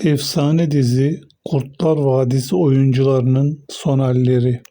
Efsane dizi Kurtlar Vadisi oyuncularının son halleri.